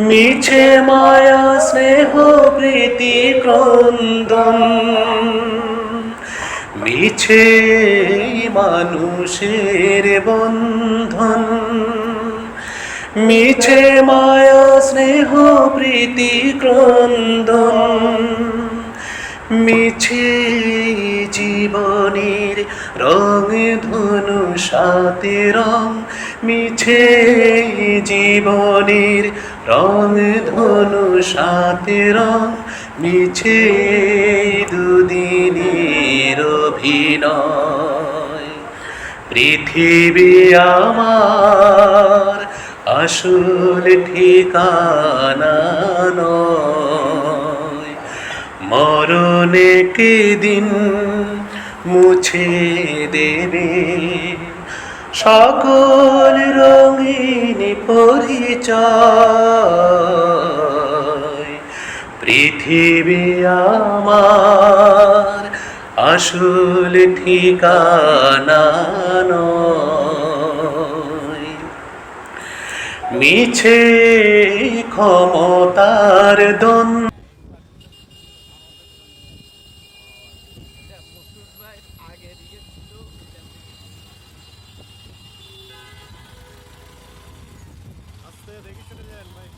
মিছে মায়া, স্নেহ, প্রীতি, ক্রন্দন। মিছে মানুষের বন্ধন। মিছে মায়া, স্নেহ, প্রীতি, ক্রন্দন। মিছে জীবনের রং, ধনু, সাথে রং। মিছে জীবনের রং ধনু সাথে রং, মিছে দুদিনের অভিনয়। পৃথিবী আমার আসল ঠিকানা নয়। মরণে কে দিন মুছে দেবে। সকল রঙিন পরিচয় পৃথিবী আমার আসল ঠিকানা মিছে ক্ষমতার আস্তে দেখি ভাই।